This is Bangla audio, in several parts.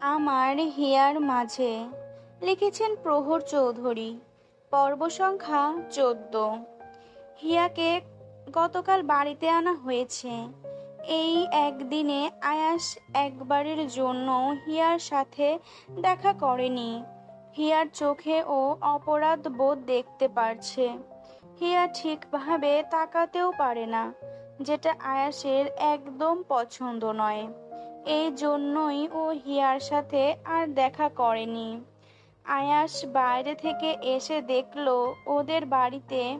আমার হিয়ার মাঝে লিখেছেন প্রহর চৌধুরী, পর্ব সংখ্যা চোদ্দ। হিয়াকে গতকাল বাড়িতে আনা হয়েছে। এই একদিনে আয়াস একবারের জন্য হিয়ার সাথে দেখা করেনি। হিয়ার চোখে ও অপরাধ বোধ দেখতে পারছে। হিয়া ঠিকভাবে তাকাতেও পারে না, যেটা আয়াসের একদম পছন্দ নয়। এই জন্যই ও হিয়ার সাথে আর দেখা করেনি। আয়াস বাইরে থেকে এসে দেখল ওদের বাড়িতে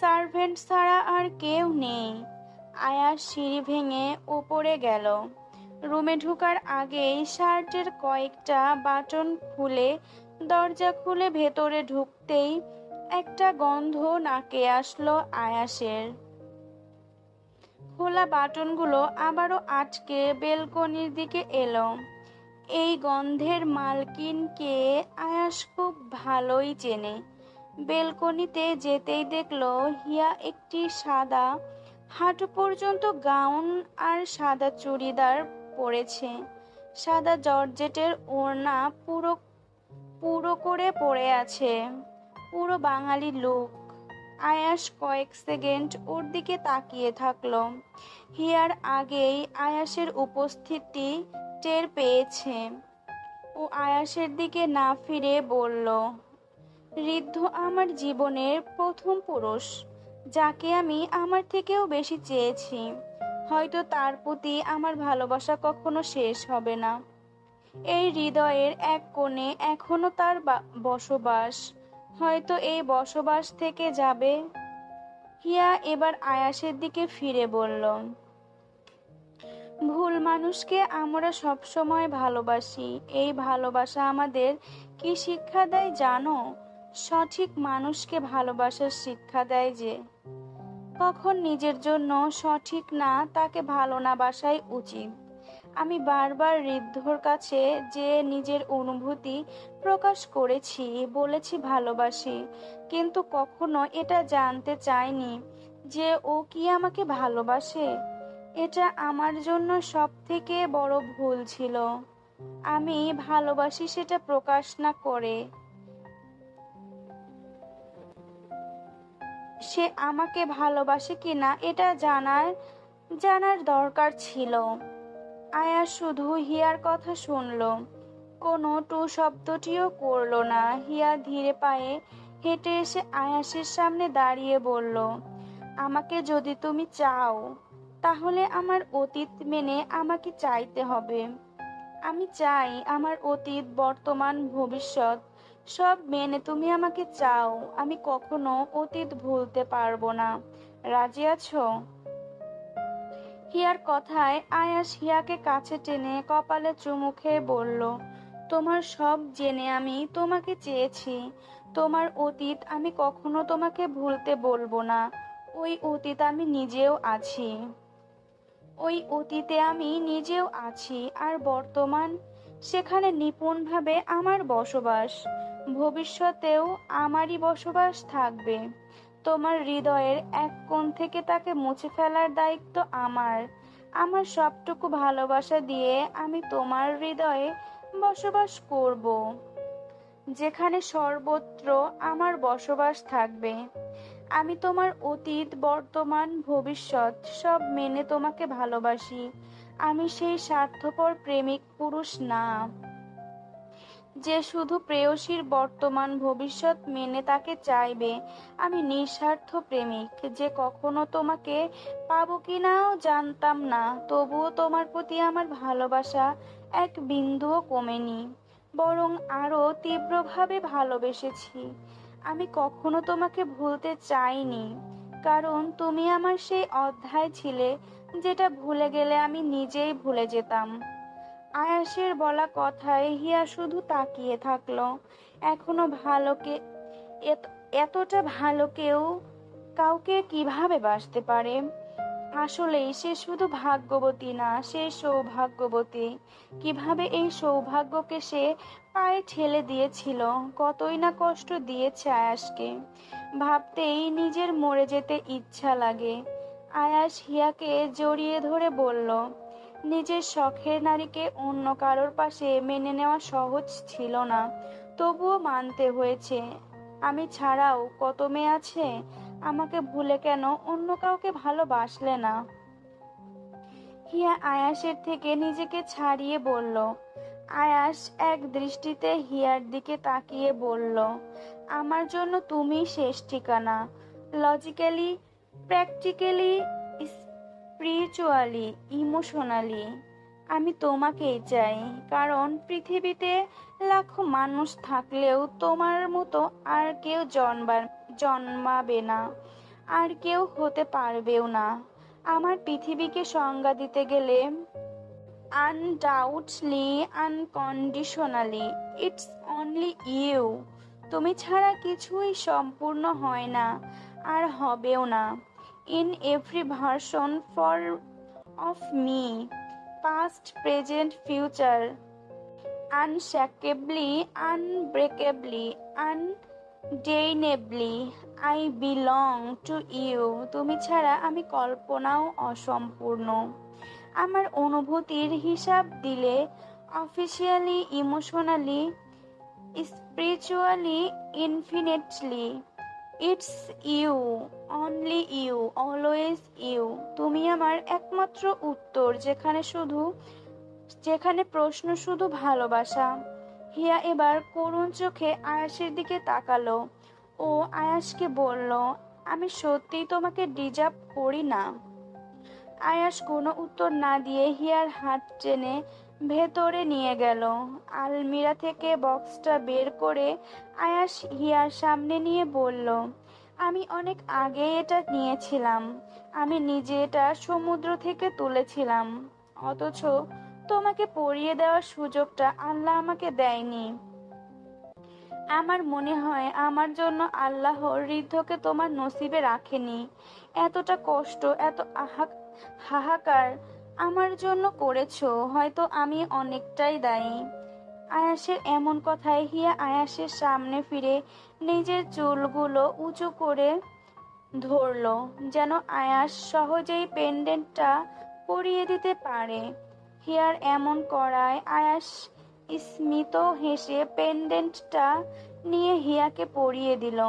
সার্ভেন্ট ছাড়া আর কেউ নেই। আয়াস সিঁড়ি ভেঙে ওপরে গেল। রুমে ঢুকার আগেই শার্টের কয়েকটা বাটন খুলে দরজা খুলে ভেতরে ঢুকতেই একটা গন্ধ নাকে আসলো আয়াসের। খোলা বাটনগুলো আবারও আটকে বেলকনির দিকে এলো। এই গন্ধের মালকিনকে আয়াস খুব ভালোই চেনে। বেলকনিতে যেতেই দেখল, হিয়া একটি সাদা হাঁটু পর্যন্ত গাউন আর সাদা চুড়িদার পরেছে। সাদা জর্জেটের ওড়না পুরো পুরো করে পড়ে আছে। পুরো বাঙালি লোক আয়াস কয়েক সেকেন্ড ওর দিকে তাকিয়ে থাকল। হিয়ার আগেই আয়াসের উপস্থিতি টের পেয়েছে। ও আয়াসের দিকে না ফিরে বলল, ঋদ্ধ আমার জীবনের প্রথম পুরুষ, যাকে আমি আমার থেকেও বেশি চেয়েছি। হয়তো তার প্রতি আমার ভালোবাসা কখনো শেষ হবে না। এই হৃদয়ের এক কোণে এখনও তার বসবাস। হয়তো এই বসবাস থেকে যাবে। হিয়া এবার আয়াসের দিকে ফিরে বলল, ভুল মানুষকে আমরা সবসময় ভালোবাসি। এই ভালোবাসা আমাদের কি শিক্ষা দেয় জানো? সঠিক মানুষকে ভালোবাসার শিক্ষা দেয় যে, কখন নিজের জন্য সঠিক না তাকে ভালো না বাসাই উচিত। আমি বারবার ঋদ্ধর কাছে যে নিজের অনুভূতি প্রকাশ করেছি, বলেছি ভালোবাসি, কিন্তু কখনো এটা জানতে চাইনি যে ও কি আমাকে ভালোবাসে। এটা আমার জন্য সব থেকে বড় ভুল ছিল। আমি ভালোবাসি সেটা প্রকাশ না করে। সে আমাকে ভালোবাসে কিনা, এটা জানার জানার দরকার ছিল। আয়া শুধু হিয়ার কথা শুনল। কোনো টু শব্দটিও করল না। হিয়া ধীরে পায়ে হেঁটে এসে আয়াসের সামনে দাঁড়িয়ে বলল, আমাকে যদি তুমি চাও, তাহলে আমার অতীত মেনে আমাকে চাইতে হবে। আমি চাই আমার অতীত, বর্তমান, ভবিষ্যৎ, সব মেনে তুমি আমাকে চাও। আমি কখনো অতীত ভুলতে পারব না। রাজি আছো? হিয়ার কথায় আয়াস হিয়াকে কাছে টেনে কপালে চুমু খেয়ে বলল, তোমার সব জেনে আমি তোমাকে চেয়েছি। তোমার অতীত আমি কখনো তোমাকে ভুলতে বলব না। ওই অতীত আমি নিজেও আছি। ওই অতীতে আমি নিজেও আছি আর বর্তমান সেখানে নিপুণভাবে আমার বসবাস। ভবিষ্যতেও আমারই বসবাস থাকবে। তোমার হৃদয়ের এক কোণ থেকে তাকে মুছে ফেলার দায়িত্ব আমার। আমার সবটুকু ভালোবাসা দিয়ে আমি তোমার হৃদয়ে বসবাস করব। যেখানে সর্বত্র আমার বসবাস থাকবে। আমি তোমার অতীত, বর্তমান, ভবিষ্যৎ সব মেনে তোমাকে ভালোবাসি। আমি সেই স্বার্থপর প্রেমিক পুরুষ না। যে শুধু প্রেয়সীর বর্তমান ভবিষ্যৎ মেনে তাকে চাইবে, আমি নিঃস্বার্থ প্রেমিক, যে কখনো তোমাকে পাবো কিনাও জানতাম না, তবুও তোমার প্রতি আমার ভালোবাসা এক বিন্দুও কমেনি, বরং আরও তীব্রভাবে ভালোবেসেছি। আমি কখনো তোমাকে ভুলতে চাইনি, কারণ তুমি আমার সেই অধ্যায় ছিলে, যেটা ভুলে গেলে আমি নিজেই ভুলে যেতাম। আয়াসের বলা কথায় হিয়া শুধু তাকিয়ে থাকল। এখনও ভালোকে এতটা ভালো কেউ কাউকে কীভাবে বাসতে পারে? আসলেই সে শুধু ভাগ্যবতী না, সে সৌভাগ্যবতী। কীভাবে এই সৌভাগ্যকে সে পায়ে ঠেলে দিয়েছিল, কতই না কষ্ট দিয়েছে আয়াসকে। ভাবতেই নিজের মরে যেতে ইচ্ছা লাগে। আয়াস হিয়াকে জড়িয়ে ধরে বলল নিজের শখের নারীকে অন্য কারোর পাশে মেনে নেওয়া সহজ ছিল না। তবুও মানতে হয়েছে, আমি ছাড়াও কত মেয়ে আছে? আমাকে ভুলে কেন অন্য কাউকে ভালোবাসলে না? হিয়া আয়াসের থেকে নিজেকে ছাড়িয়ে বলল। আয়াস এক দৃষ্টিতে হিয়ার দিকে তাকিয়ে বলল, আমার জন্য তুমি শেষ ঠিকানা। লজিক্যালি প্র্যাকটিক্যালি স্পিরিচুয়ালি ইমোশনালি আমি তোমাকেই চাই, কারণ পৃথিবীতে লাখো মানুষ থাকলেও তোমার মতো আর কেউ জন্মা, জন্মাবে না, আর কেউ হতে পারবেও না। আমার পৃথিবীকে সংজ্ঞা দিতে গেলে undoubtedly unconditionally it's only you তুমি ছাড়া কিছুই সম্পূর্ণ হয় না, আর হবেও না। In every version for of me past present future unshakeably unbreakably undeniably I belong to you তুমি ছাড়া আমি কল্পনাও অসম্পূর্ণ। আমার অনুভূতির হিসাব দিলে officially emotionally spiritually infinitely it's you only you always you তুমি আমার একমাত্র উত্তর, যেখানে শুধু, যেখানে প্রশ্ন শুধু ভালোবাসা। হিয়া এবার করুণ চোখে আয়াসের দিকে তাকালো। ও আয়াসকে বলল, আমি সত্যিই তোমাকে ডিজার্ভ করি না। আয়াস কোনো উত্তর না দিয়ে হিয়ার হাত টেনে ভেতরে নিয়ে গেল। আলমিরা থেকে বক্সটা বের করে আয়াস হিয়ার সামনে নিয়ে বলল, আমি অনেক আগে এটা নিয়েছিলাম। আমি নিজে এটা সমুদ্র থেকে তুলেছিলাম। অথচ তোমাকে পরিয়ে দেওয়ার সুযোগটা আল্লাহ আমাকে দেয়নি। আমার মনে হয় আমার জন্য আল্লাহ ঋদ্ধকে তোমার নসিবে রাখেনি। এতটা কষ্ট, এত হাহাকার আমার জন্য করেছ, হয়তো আমি অনেকটাই দায়ী। আয়াসের এমন কথায় হিয়া আয়াসের সামনে ফিরে নিজের চুলগুলো উঁচু করে ধরলো, যেন আয়াস সহজেই পেন্ডেন্টটা পরিয়ে দিতে পারে। হিয়ার এমন করায় আয়াস স্মিত হেসে পেন্ডেন্টটা নিয়ে হিয়াকে পরিয়ে দিল।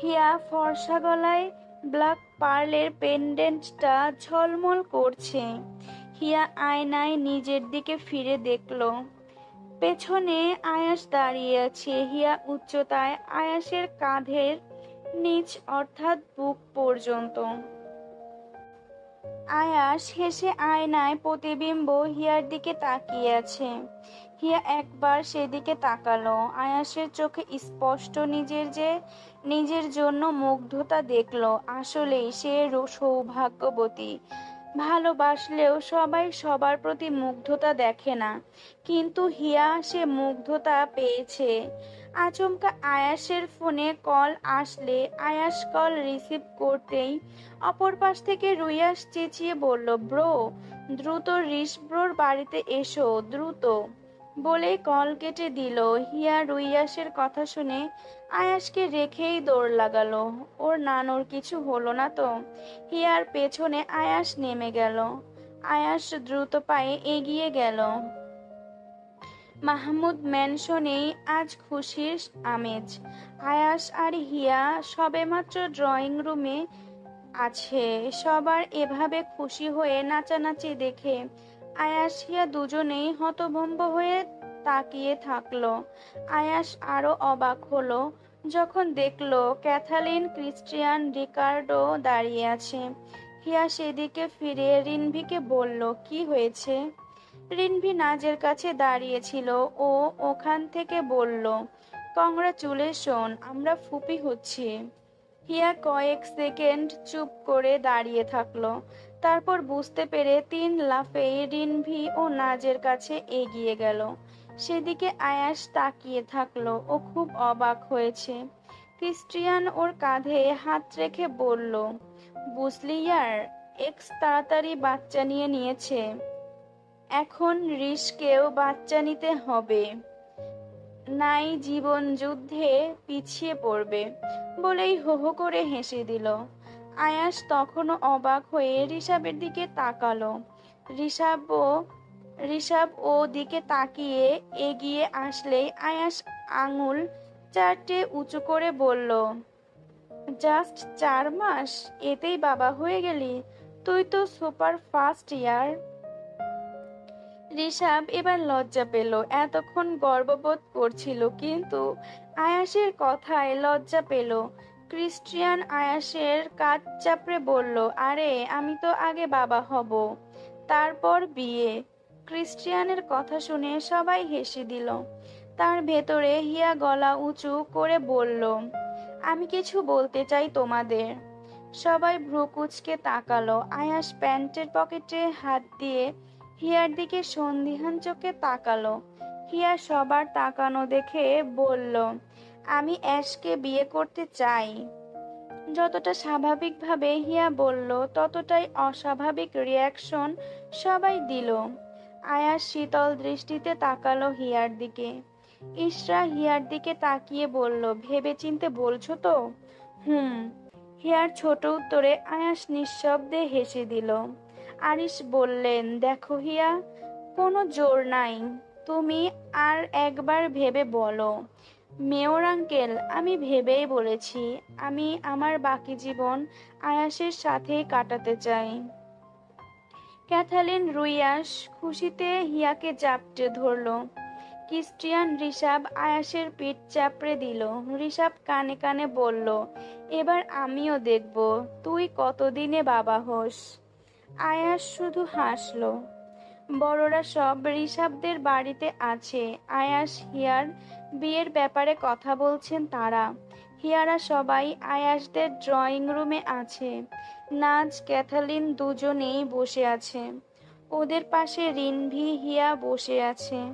হিয়া ফর্সা গলায় ব্ল্যাক পার্লের পেন্ডেন্টটা ঝলমল করছে। হিয়া আয়নায় নিজের দিকে ফিরে দেখল। পেছনে আয়াস দাঁড়িয়ে আছে। হিয়া উচ্চতায় আয়াসের কাঁধের নিচ অর্থাৎ বুক পর্যন্ত। আয়াস হেসে আয়নায় প্রতিবিম্ব হিয়ার দিকে তাকিয়ে আছে। হিয়া একবার সেদিকে তাকালো। আয়াসের চোখে স্পষ্ট নিজের যে, নিজের জন্য মুগ্ধতা দেখল। আসলেই সে সৌভাগ্যবতী। ভালোবাসলেও সবাই সবার প্রতি মুগ্ধতা দেখে না। কিন্তু হিয়া সে মুগ্ধতা পেয়েছে। আচমকা আয়াসের ফোনে কল আসলে আয়াস কল রিসিভ করতেই অপর পাশ থেকে রুইয়াস চেঁচিয়ে বলল, ব্রো, দ্রুত রিস ব্রোর বাড়িতে এসো, দ্রুত। বলেই কল কেটে দিল। হিয়া রুইয়াসের কথা শুনে আয়াসকে রেখেই দৌড় লাগালো। ওর নানুর কিছু হলো না তো। হিয়ার পেছনে আয়াস নেমে গেল। আয়াস দ্রুত পায়ে এগিয়ে গেল। মাহমুদ ম্যানশনেই আজ খুশির আমেজ। আয়াস আর হিয়া সবেমাত্র ড্রয়িং রুমে আছে। সবার এভাবে খুশি হয়ে নাচানাচি দেখে আয়াস হিয়া দুজনেই হতভম্ব হয়ে তাকিয়ে থাকল। আয়াস আরও অবাক হলো যখন দেখল ক্যাথালিন ক্রিস্টিয়ান রিকার্ডো দাঁড়িয়ে আছে। হিয়া সেদিকে ফিরে রিনভিকে বলল, কি হয়েছে? রিনভি নাজের কাছে দাঁড়িয়েছিল। ও ওখান থেকে বলল, কংগ্রাচুলেশন, আমরা ফুপি হচ্ছি। হিয়া কয়েক সেকেন্ড চুপ করে দাঁড়িয়ে থাকল। তারপর বুঝতে পেরে তিন লাফে রিনভি ও নাজের কাছে এগিয়ে গেল। সেদিকে আয়াস তাকিয়ে থাকল ও খুব অবাক হয়েছে। ক্রিস্টিয়ান ওর কাঁধে হাত রেখে বলল, বুঝলি ইয়ার, এক্স তাড়াতাড়ি বাচ্চা নিয়ে নিয়েছে। এখন রিসকেও বাচ্চা নিতে হবে। নাই জীবন যুদ্ধে পিছিয়ে পড়বে। বলেই হো হো করে হেসে দিল। আয়াস তখনও অবাক হয়ে ঋষাবের দিকে তাকালো। ঋষাবও ঋষাব ও দিকে তাকিয়ে এগিয়ে আসলেই আয়াস আঙুল চারটে উঁচু করে বলল, জাস্ট চার মাস? এতেই বাবা হয়ে গেলি? তুই তো সুপার ফাস্ট ইয়ার। ঋষাব এবার লজ্জা পেল, এতক্ষণ গর্ববোধ করছিল, কিন্তু আয়াসের কথায় লজ্জা পেল। ক্রিস্টিয়ান আয়াসের কাজ চাপড়ে বলল, আরে, আমি তো আগে বাবা হব। তারপর বিয়ে। ক্রিস্টিয়ানের কথা শুনে সবাই হেসে দিল। তার ভেতরে হিয়া গলা উঁচু করে বলল, আমি কিছু বলতে চাই তোমাদের। সবাই ভ্রুকুচকে তাকালো। আয়াস প্যান্টের পকেটে হাত দিয়ে হিয়ার দিকে সন্দিহান চোখে তাকালো। হিয়া সবার তাকানো দেখে বলল আমি অ্যাশকে বিয়ে করতে চাই। যতটা স্বাভাবিকভাবে হিয়া বলল, ততটাই অস্বাভাবিক রিয়াকশন সবাই দিল। আয়াস শীতল দৃষ্টিতে তাকালো হিয়ার দিকে। ইশরা হিয়ার দিকে তাকিয়ে বলল ভেবে চিনতে বলছো তো? হুম। হিয়ার ছোট উত্তরে আয়াস নিঃশব্দে হেসে দিল। আরিশ বললেন, দেখো হিয়া, কোনো জোর নাই। তুমি আর একবার ভেবে বলো। মেয়র আঙ্কেল, আমি ভেবেই বলেছি, আমি আমার বাকি জীবন আয়াসের সাথেই কাটাতে চাই। ক্যাথালিন রুইয়াস খুশিতে হিয়াকে জাপটে ধরল। ক্রিস্টিয়ান ঋষাব আয়াসের পিঠ চাপড়ে দিল। ঋষাব কানে কানে বলল, এবার আমিও দেখব, তুই কতদিনে বাবা হোস? আয়াস শুধু হাসলো। বড়রা সব ঋষাবদের বাড়িতে আছে। আয়াস, হিয়ার, বিয়ের ব্যাপারে কথা বলছেন তারা। হিয়ারা সবাই আয়াসদের ড্রয়িং রুমে আছে। নাজ, ক্যাথালিন দুজনেই বসে আছে। ওদের পাশে রিনভি, হিয়া বসে আছে।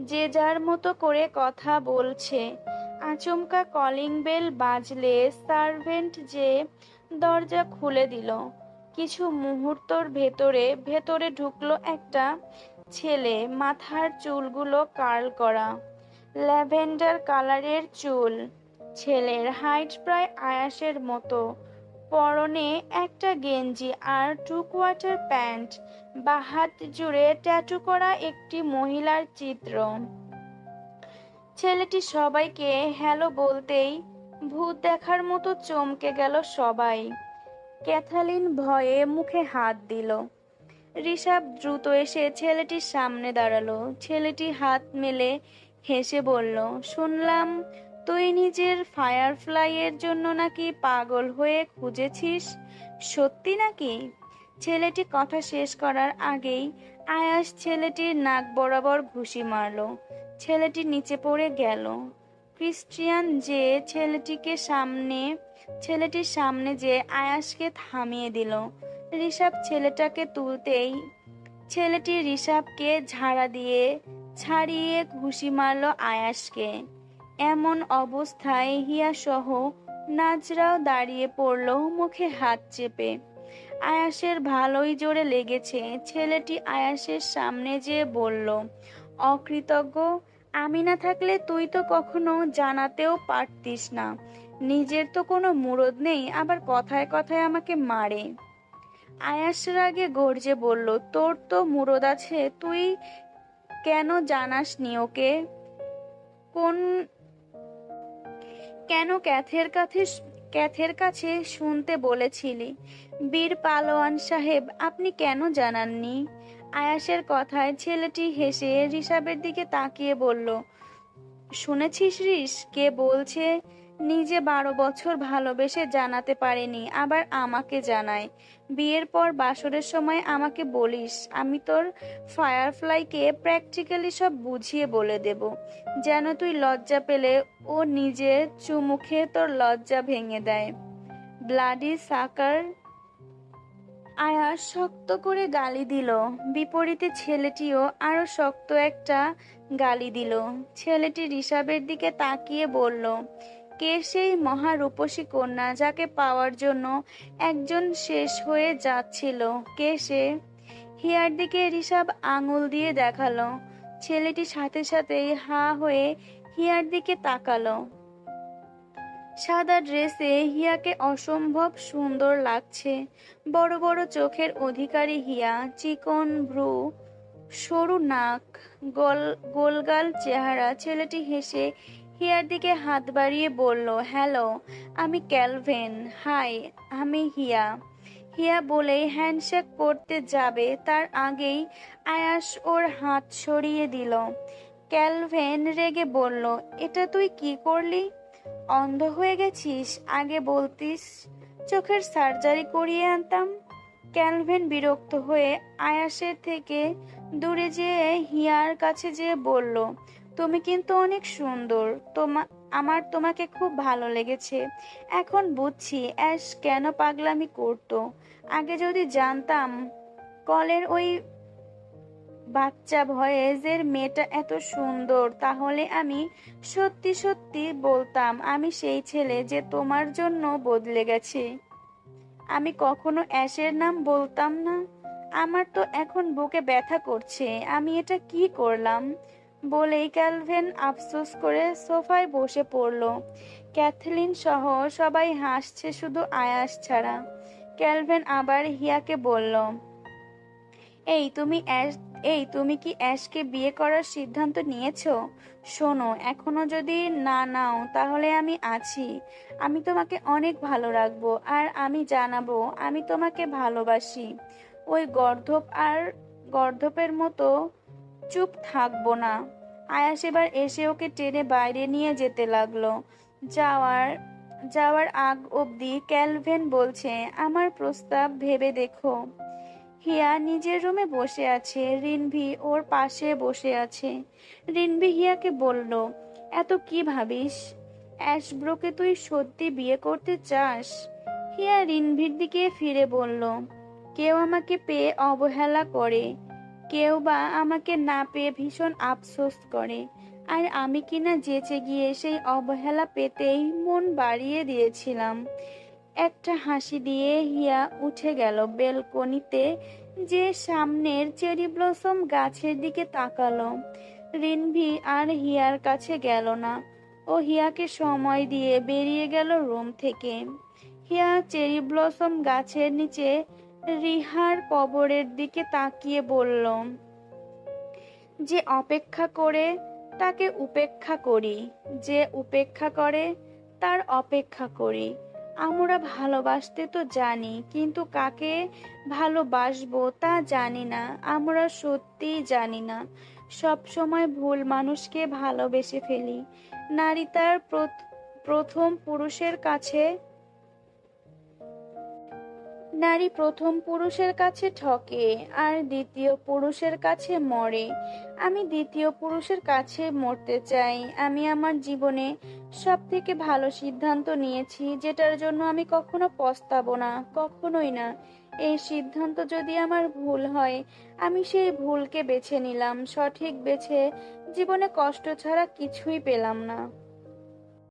যে যার মতো করে কথা বলছে। আচমকা কলিং বেল বাজলে সার্ভেন্ট যে দরজা খুলে দিল। কিছু মুহূর্তর ভেতরে ভেতরে ঢুকলো একটা ছেলে, মাথার চুলগুলো কার্ল করা, ল্যাভেন্ডার কালারের চুল। ছেলের হাইট প্রায় আয়াসের মতো, পরনে একটা গেঞ্জি আর টু কোয়ার্টার প্যান্ট, বা হাত জুড়ে ট্যাটু করা একটি মহিলার চিত্র। ছেলেটি সবাইকে হ্যালো বলতেই ভূত দেখার মতো চমকে গেল সবাই। ক্যাথালিন ভয়ে মুখে হাত দিল। ঋষাব দ্রুত এসে ছেলেটির সামনে দাঁড়াল। ছেলেটি হাত মেলে হেসে বলল, শুনলাম, তুই নিজের ফায়ারফ্লাইয়ের জন্য নাকি পাগল হয়ে খুঁজেছিস? সত্যি নাকি? ছেলেটি কথা শেষ করার আগেই আয়াস ছেলেটির নাক বরাবর ঘুষি মারল। ছেলেটি নিচে পড়ে গেল। ক্রিস্টিয়ান যে ছেলেটিকে সামনে ছেলেটির সামনে যে আয়াসকে থামিয়ে দিল ঋষাব ছেলেটাকে তুলতেই ছেলেটি ঋষাবকে ঝাড়া দিয়ে ছাড়িয়ে ঘুষি মারল আয়াসকে। এমন অবস্থায় হিয়া সহ নাজরাও দাঁড়িয়ে পড়ল মুখে হাত চেপে। আয়াসের ভালোই জোরে লেগেছে। ছেলেটি আয়াসের সামনে যেয়ে বলল, অকৃতজ্ঞ আমি না থাকলে তুই তো কখনো জানাতেও পারতিস না। নিজের তো কোনো মুরদ নেই, আবার কথায় কথায় আমাকে মারে। আয়াস রাগে গর্জে বলল, তোর তো মুরদ আছে, তুই কেন জানাসনি ওকে? কোন, কেন ক্যাথের কাছে ক্যাথের কাছে শুনতে বলেছিলি? বীর পালোয়ান সাহেব, আপনি কেন জানাননি? আয়াসের কথায় ছেলেটি হেসে ঋষাবের দিকে তাকিয়ে বলল, শুনেছিস রিস? কে বলছে নিজে বারো বছর ভালোবেসে জানাতে পারেনি, আবার আমাকে জানায়। বিয়ের পর বাসরের সময় আমাকে বলিস, আমি তোর ফায়ারফ্লাইকে প্র্যাকটিক্যালি সব বুঝিয়ে বলে দেব। যেন তুই লজ্জা পেলে ও নিজে চুমুখে তোর লজ্জা ভেঙে দেয়। ব্লাডি সাকার আয়া শক্ত করে গালি দিল। বিপরীতে ছেলেটিও আরও শক্ত একটা গালি দিল। ছেলেটি ঋষাবের দিকে তাকিয়ে বলল কে সেই মহারূপসী কন্যা যাকে পাওয়ার জন্য একজন শেষ হয়ে যাচ্ছিল। কে সে? হিয়ার দিকে ঋষাব আঙুল দিয়ে দেখাল। ছেলেটি সাথে সাথেই হা হয়ে হিয়ার দিকে তাকালো। সাদা ড্রেসে হিয়াকে অসম্ভব সুন্দর লাগছে। বড় বড় চোখের অধিকারী হিয়া, চিকন, ভ্রু, সরু নাক, গোল, গোলগাল চেহারা। ছেলেটি হেসে হিয়ার দিকে হাত বাড়িয়ে বলল, হ্যালো, আমি ক্যালভেন। হাই, আমি হিয়া। হিয়া বলেই হ্যান্ডশেক করতে যাবে। তার আগেই আয়াস ওর হাত সরিয়ে দিল। ক্যালভেন রেগে বলল, এটা তুই কি করলি? অন্ধ হয়ে গেছিস? আগে বলতিস, চোখের সার্জারি করিয়ে আনতাম? ক্যালভেন বিরক্ত হয়ে আয়াসের থেকে দূরে যেয়ে হিয়ার কাছে যেয়ে বলল তুমি কিন্তু অনেক সুন্দর। তোমা আমার তোমাকে খুব ভালো লেগেছে। এখন বুঝছি অ্যাশ কেন পাগলামি করতো। আগে যদি জানতাম, কলের ওই বাচ্চা ভয়েজের মেয়েটা এত সুন্দর, তাহলে আমি সত্যি সত্যি বলতাম, আমি সেই ছেলে যে তোমার জন্য বদলে গেছে। আমি কখনো অ্যাশের নাম বলতাম না। আমার তো এখন বুকে ব্যথা করছে। আমি এটা কি করলাম? বলেই ক্যালভেন আফসোস করে সোফায় বসে পড়ল। ক্যাথলিন সহ সবাই হাসছে শুধু আয়াস ছাড়া। ক্যালভেন আবার হিয়াকে বলল, এই তুমি এই তুমি কি অ্যাশকে বিয়ে করার সিদ্ধান্ত নিয়েছো? শোনো, এখনও যদি না নাও তাহলে আমি আছি। আমি তোমাকে অনেক ভালো রাখব আর আমি জানাব, আমি তোমাকে ভালোবাসি। ওই গর্ধপ আর গর্ধপের মতো চুপ থাকব না। আয়াস এবার এসে ওকে টেনে বাইরে নিয়ে যেতে লাগল। যাওয়ার যাওয়ার আগ অবধি ক্যালভেন বলছে, আমার প্রস্তাব ভেবে দেখো। হিয়া নিজের রুমে বসে আছে। রিনভি ওর পাশে বসে আছে। রিনভি হিয়াকে বলল, এত কি ভাবিস? অ্যাশব্রোকে তুই সত্যি বিয়ে করতে চাস? হিয়া রিনভির দিকে ফিরে বলল, কেউ আমাকে পেয়ে অবহেলা করে। কেউ বা আমাকে না পেয়ে ভীষণ আফসোস করে। আর আমি কিনা যেচে গিয়ে সেই অবহেলা পেতেই মন বাড়িয়ে দিয়েছিলাম। একটা হাসি দিয়ে হিয়া উঠে গেল বেলকনিতে, যে সামনের চেরি ব্লসম গাছের দিকে তাকালো। রিনভি আর হিয়ার কাছে গেল না। ও হিয়াকে সময় দিয়ে বেরিয়ে গেল রুম থেকে। হিয়া চেরি ব্লসম গাছের নিচে রিহার কবরের দিকে তাকিয়ে বলল, যে অপেক্ষা করে, তাকে উপেক্ষা করি। যে উপেক্ষা করে, তার অপেক্ষা করি। আমরা ভালোবাসতে তো জানি, কিন্তু কাকে ভালোবাসবো তা জানি না। আমরা সত্যিই জানি না। সব সময় ভুল মানুষকে ভালোবেসে ফেলি। নারী তার প্রথ- প্রথম পুরুষের কাছে নারী প্রথম পুরুষের কাছে ঠকে আর দ্বিতীয় পুরুষের কাছে মরে। আমি দ্বিতীয় পুরুষের কাছে মরতে চাই। আমি আমার জীবনে সব থেকে ভালো সিদ্ধান্ত নিয়েছি, যেটার জন্য আমি কখনো পস্তাবো না, কখনোই না। এই সিদ্ধান্ত যদি আমার ভুল হয়, আমি সেই ভুলকে বেছে নিলাম, সঠিক বেছে জীবনে কষ্ট ছাড়া কিছুই পেলাম না।